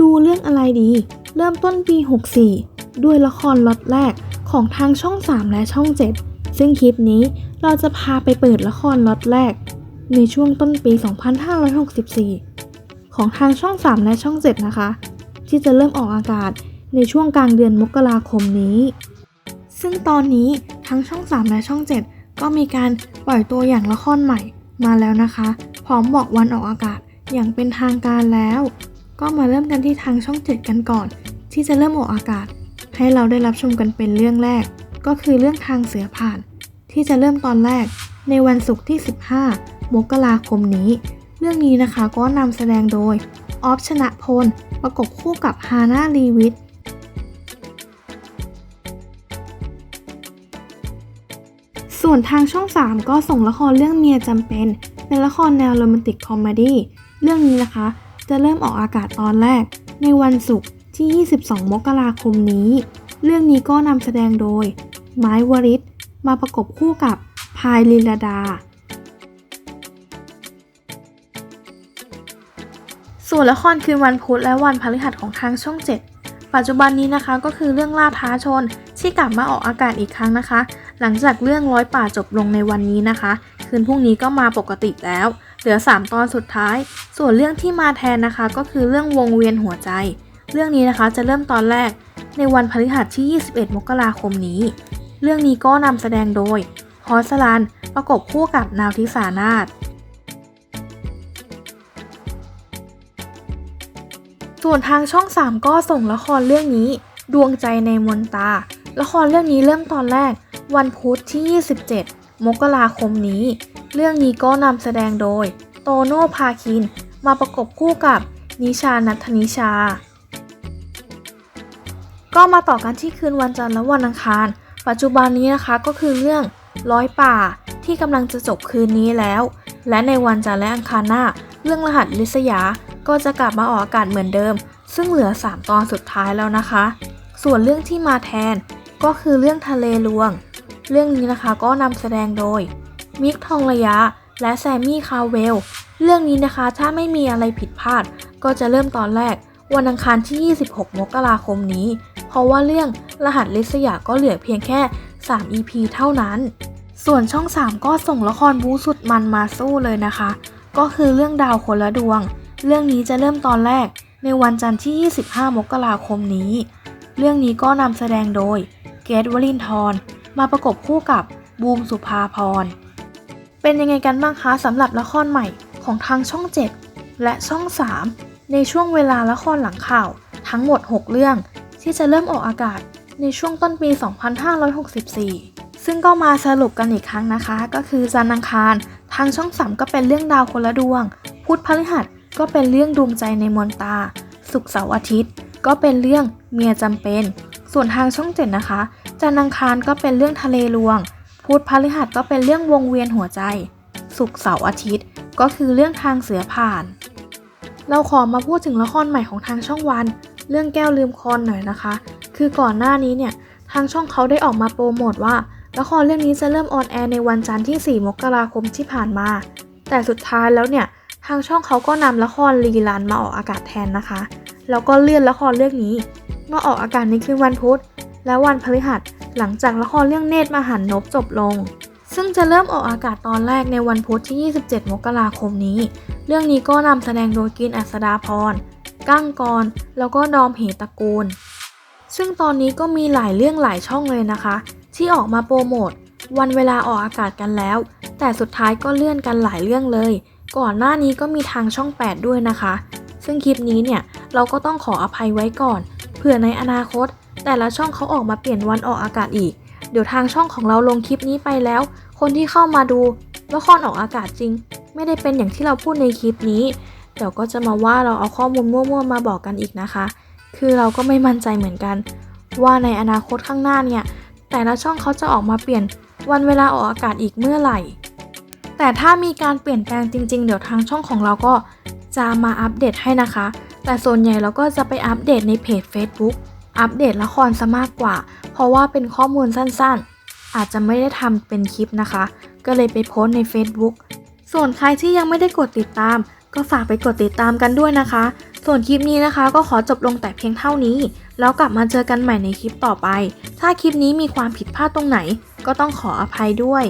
ดูเรื่องอะไรดี เริ่มต้นปี 64 ด้วยละครล็อตแรกของทางช่อง 3 และช่อง 7 ซึ่งคลิปนี้เราจะพาไปเปิดละครล็อตแรก ในช่วงต้นปี 2564 ของทางช่อง 3 และช่อง 7 นะคะ ที่จะเริ่มออกอากาศในช่วงกลางเดือนมกราคมนี้ ซึ่งตอนนี้ทั้งช่อง 3 และช่อง 7 ก็มีการปล่อยตัวอย่างละครใหม่มาแล้วนะคะ พร้อมบอกวันออกอากาศอย่างเป็นทางการแล้ว ก็มาเริ่มกันที่ทางช่อง 7 กันก่อน ที่จะเริ่มออกอากาศ ให้เราได้รับชมกันเป็นเรื่องแรก ก็คือเรื่องทางเสือผ่าน ที่จะเริ่มตอนแรก ในวันศุกร์ที่ 15 มกราคมนี้ เรื่องนี้นะคะก็นำแสดงโดยออฟชนะพล ประกบคู่กับฮาน่าลีวิทส่วนทางช่อง 3 ก็ส่งละครเรื่องเมียจำเป็น เป็นละครแนวโรแมนติกคอมเมดี้เรื่องนี้นะคะ จะเริ่มออกอากาศตอนแรก ในวันศุกร์ที่ 22 มกราคมนี้ เรื่องนี้ก็นำแสดงโดย ไม้วริศมาประกบคู่กับพายลีลดา ส่วนละครคืนวันพุธและวันพฤหัสของทางช่อง 7 ปัจจุบันนี้นะคะก็คือเรื่องล่าท้าชนที่กลับมาออกอากาศอีกครั้งนะคะ หลังจากเรื่องร้อยป่าจบลงในวันนี้นะคะ คืนพรุ่งนี้ก็มาปกติแล้ว เหลือ 3 ตอนสุดท้าย ส่วนเรื่องที่มาแทนนะคะ ก็คือเรื่องวงเวียนหัวใจ เรื่องนี้นะคะจะเริ่มตอนแรกในวันพฤหัสที่ 21 มกราคมนี้ เรื่องนี้ก็นำแสดงโดยฮอสลันประกบคู่กับนาวทิสานาถส่วนทางช่อง 3 ก็ส่งละครเรื่องนี้ ดวงใจในมนตา ละครเรื่องนี้เริ่มตอนแรก วันพุธที่ 27 มกราคมนี้ เรื่องนี้ก็นำแสดงโดย โตโน่พาคิน มาประกบคู่กับนิชานัทนิชา ก็มาต่อกันที่คืนวันจันทร์และวันอังคาร ปัจจุบันนี้นะคะก็คือเรื่องร้อยป่าที่กำลังจะจบคืนนี้แล้ว และในวันจันทร์และอังคารหน้า เรื่องรหัสลิษยาก็จะกลับมาออกอากาศเหมือนเดิม ซึ่งเหลือ 3 ตอนสุดท้ายแล้วนะคะ ส่วนเรื่องที่มาแทนก็คือเรื่องทะเลลวง เรื่องนี้นะคะก็นำแสดงโดย มิกทองระยะ และแซมมี่คาเวล เรื่องนี้นะคะถ้าไม่มีอะไรผิดพลาด ก็จะเริ่มตอนแรก วันอังคารที่ 26 มกราคมนี้ เพราะว่าเรื่องรหัสลิษยาก็เหลือเพียงแค่ 3 EP เท่านั้น ส่วนช่อง 3 ก็ส่งละครบู๊สุดมันมาสู้เลยนะคะ ก็คือเรื่องดาวคนละดวง เรื่องนี้จะเริ่มตอนแรกในวันจันทร์ที่ 25 มกราคมนี้ เรื่องนี้ก็นำแสดงโดย เกรทวลินทร์มาประกบคู่กับบูมสุภาพร เป็นยังไงกันบ้างคะสำหรับละครใหม่ของทางช่อง 7 และช่อง 3 ในช่วงเวลาละครหลังข่าว ทั้งหมด 6 เรื่อง ที่จะเริ่มออกอากาศในช่วงต้นปี 2564 ซึ่งก็มาสรุปกันอีกครั้งนะคะ ก็คือจันทร์อังคาร ทางช่อง 3 ก็เป็นเรื่องดาวคนละดวง พุธพฤหัสก็เป็นเรื่องดวงใจในมนตาศุกเสาร์อาทิตย์ ก็เป็นเรื่องเมียจำเป็น ส่วนทางช่อง 7 นะคะจันทร์อังคารก็เป็นเรื่องทะเลลวง พุธพฤหัสก็เป็นเรื่องวงเวียนหัวใจศุกร์เสาร์อาทิตย์ ก็คือเรื่องทางเสือผ่าน เราขอมาพูดถึงละครใหม่ของทางช่องวัน เรื่องแก้วลืมคอนหน่อยนะคะ คือก่อนหน้านี้เนี่ยทางช่องเขาได้ออกมาโปรโมทว่าละครเรื่องนี้จะเริ่มออนแอร์ในวันจันทร์ที่ 4 มกราคมที่ผ่านมา แต่สุดท้ายแล้วเนี่ยทางช่องเขาก็นำละครรีลันมาออกอากาศแทนนะคะ แล้วก็เลื่อนละครเรื่องนี้มาออกอากาศในคืนวันพุธ และวันพฤหัส หลังจากละครเรื่องเนตรมหันนบจบลง ซึ่งจะเริ่มออกอากาศตอนแรกในวันพุธที่ 27 มกราคมนี้ เรื่องนี้ก็นำแสดงโดยกินอัศดาพร ก้างกร แล้วก็ดอมเหตระกูล ซึ่งตอนนี้ก็มีหลายเรื่องหลายช่องเลยนะคะ ที่ออกมาโปรโมทวันเวลาออกอากาศกันแล้ว แต่สุดท้ายก็เลื่อนกันหลายเรื่องเลย ก่อนหน้านี้ก็มีทางช่อง 8 ด้วยนะคะ ซึ่งคลิปนี้เนี่ยเราก็ต้องขออภัยไว้ก่อน เผื่อในอนาคต แต่ละช่องเขาออกมาเปลี่ยนวันออกอากาศอีก เดี๋ยวทางช่องของเราลงคลิปนี้ไปแล้ว คนที่เข้ามาดูละครออกอากาศจริง ไม่ได้เป็นอย่างที่เราพูดในคลิปนี้ เดี๋ยวก็จะมาว่าเราเอาข้อมูลมั่วๆมาบอกกันอีกนะคะ คือเราก็ไม่มั่นใจเหมือนกัน ว่าในอนาคตข้างหน้าเนี่ยแต่ละช่องเขาจะออกมาเปลี่ยนวันเวลาออกอากาศอีกเมื่อไหร่ แต่ถ้ามีการเปลี่ยนแปลงจริง ๆ เดี๋ยวทางช่องของเราก็จะมาอัปเดตให้นะคะ แต่ส่วนใหญ่เราก็จะไปอัปเดตในเพจ Facebook อัปเดตละครซะมากกว่า เพราะว่าเป็นข้อมูลสั้นๆ อาจจะไม่ได้ทำเป็นคลิปนะคะ ก็เลยไปโพสใน Facebook ส่วนใครที่ยังไม่ได้กดติดตาม ก็ฝากไปกดติดตามกันด้วยนะคะ ส่วนคลิปนี้นะคะก็ขอจบลงแต่เพียงเท่านี้ แล้วกลับมาเจอกันใหม่ในคลิปต่อไป ถ้าคลิปนี้มีความผิดพลาดตรงไหน ก็ต้องขออภัยด้วย